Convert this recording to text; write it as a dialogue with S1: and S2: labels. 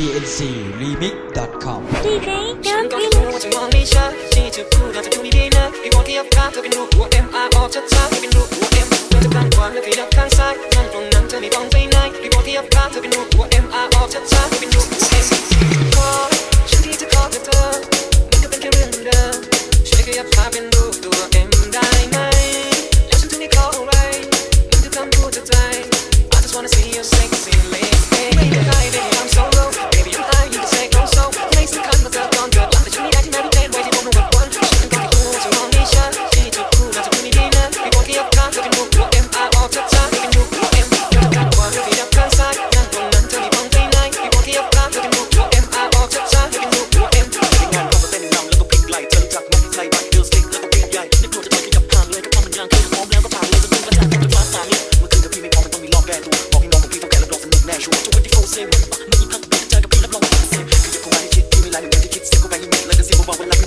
S1: cncremix.com
S2: DJ
S3: ฉันมองไม่ชัดที่จะพูดอจะดูไม่ดีนะไอ้วอนที่ยับข้างเธอเป็นรูปหัว M R ออกชัดๆไม่เป็นรูปหัว M เธอจะข้างขวาและพี่ดับข้างซ้ายนั่งตรงนั้นเธอไม่ต้องไปไหนไอ้ที่ยับข้างเธอเป็นรูปหัว
S4: say, well, no, you can't be the the blow, say, go out and me like like a single